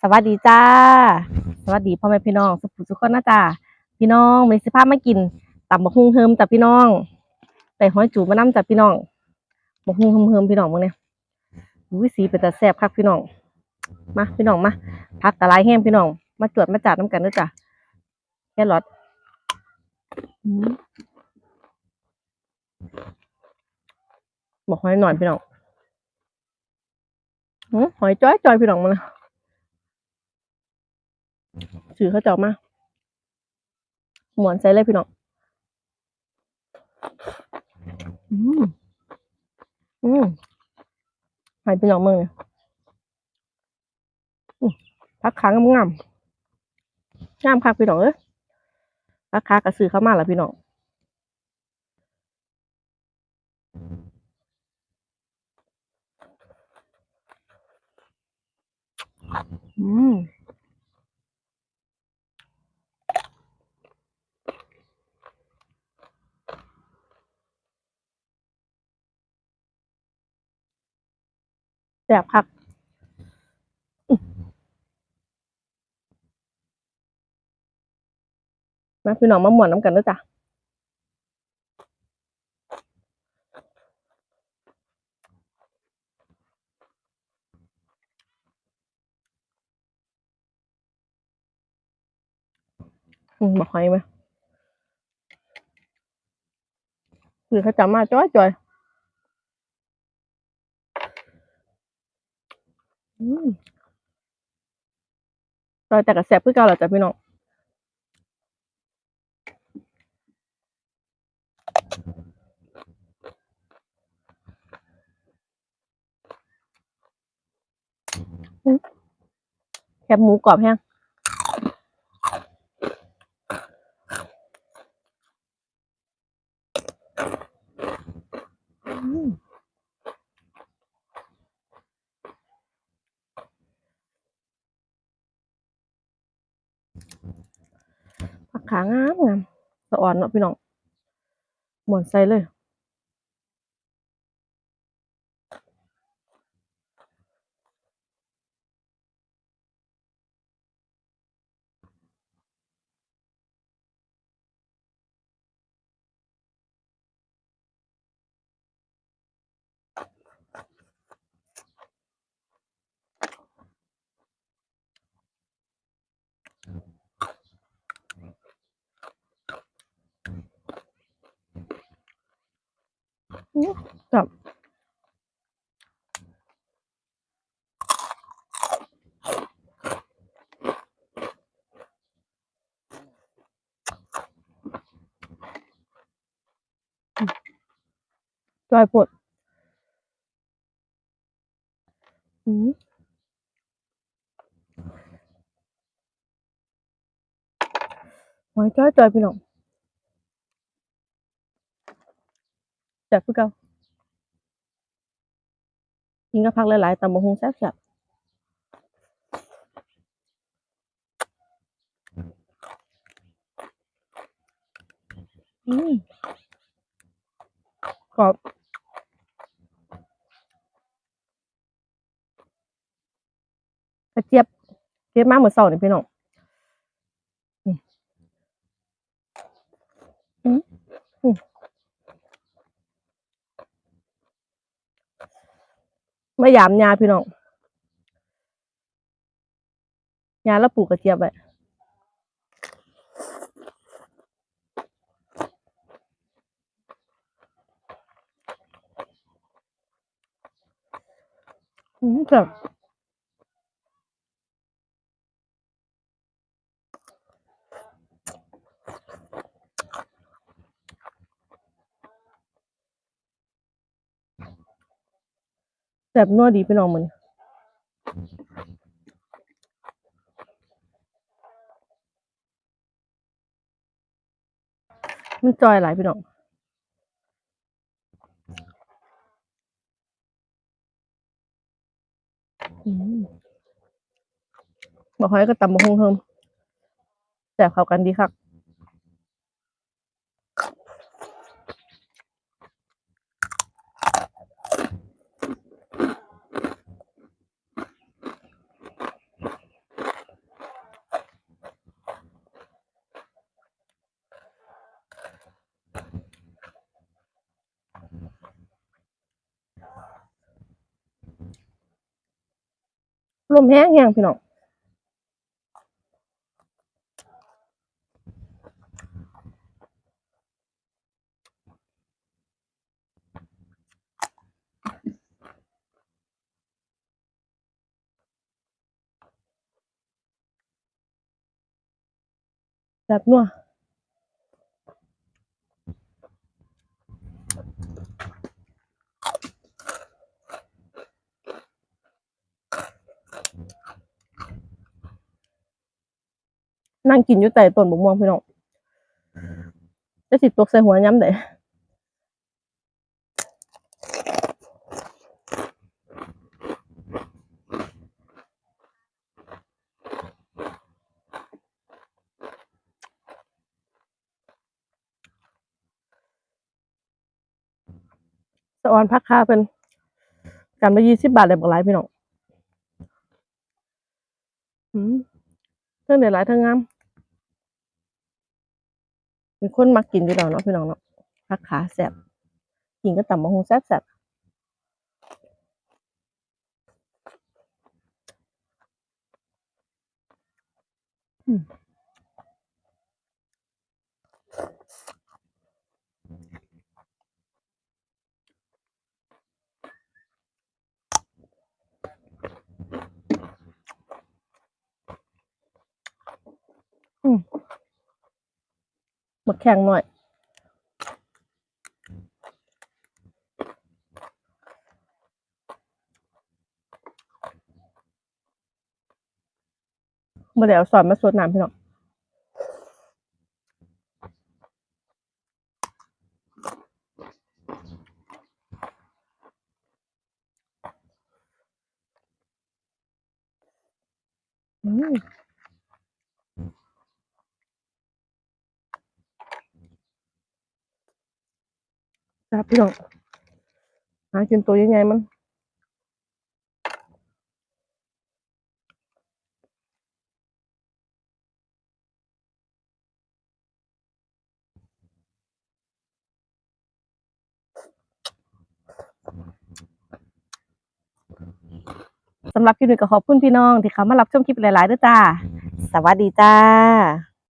สวัสดีจ้า สวัสดีพ่อแม่พี่น้องสุขสุขคนนะจ้าพี่น้องมีสิภาพมากินตำบักฮุ่งเฮิมจ้ะพี่น้องใส่หอยจูบมาน้ำจ้ะพี่น้องบักฮุ่งเฮิมเฮิมพี่น้องมึงเนี่ยอุ้ยสีเป็นตาแซ่บคักพี่น้องมาพี่น้องมาพักกะลายแห้งพี่น้อง มาจวดมาจัดน้ำกันด้วยจ้ะแค่รอทบอกหอยหน่อยพี่น้องหอยจ้อยจ้อยพี่น้องมาเลย ถือเขาเจาะมาหมวนใส่เลยพี่น้องอืมอืมใหายพี่น้องเมืองเนี่ยอื้อพักขางงามงามคักพี่น้องเอ้ยพักขากระสือเข้ามาแล้วพี่น้องอืม แซ่บคักมาพี่น้องมาหมวนน้ำกันด้วยจ้ะอืมบอกใหอยไหมคือเขาจำมาจ้อยจอย อืมจอยแต่กับแซบเพื่อเก่าแหรอจ๊ะพี่น้องแคบหมูกรอบแห้ง ขางามงามสะอ่อนเนาะพี่น้องหมอนใส่เลย กับจอยปวดอืมหอยจ้อยจอยพี่น้อง จัดเพื่อเก่ากินกับผักหลายๆตำบักหุ่งแซ่บๆอืมกรอบกระเจี๊ยบเก็บมากเหมือนเสาเนี่ยพี่น้องอืมอืมอืม มายามยาพี่น้องยาแล้วปลูกกระเจี๊ยบไว้อืมแบบ แบบนัวดีพี่น้องมันมันจอยหลายพี่น้องบอกให้ก็ตำบักหุ่งเฮิมแต่เข้ากันดีครั ลมแห้งแห้งพี่น้องแบบนัว นั่งกินอยู่แต่ต้นบกม่วงพี่น้องจะสิตกใส่หัวย้ำได้สะออนพักค่าเป็นกันมายี่สิบบาทเลยบอกหลายพี่น้องอืมเท่งเดี๋ยวหลายเท่งงาม เป็นคนมักกินอยู่แล้วเนาะพี่น้องเนาะผักขาแซ่บกินก็ต่ำมะฮงแซ่บแซ่บอืม หมดแข็งหน่อย มาเดี๋ยวสอนมาสวดน้ำพี่น้องอืม ครับพี่น้องหากินตัวยังไงมันสำหรับคลิปนี้ก็ขอบคุณพี่น้องที่เขามารับชมคลิปหลายๆด้วยจ้า สวัสดีจ้า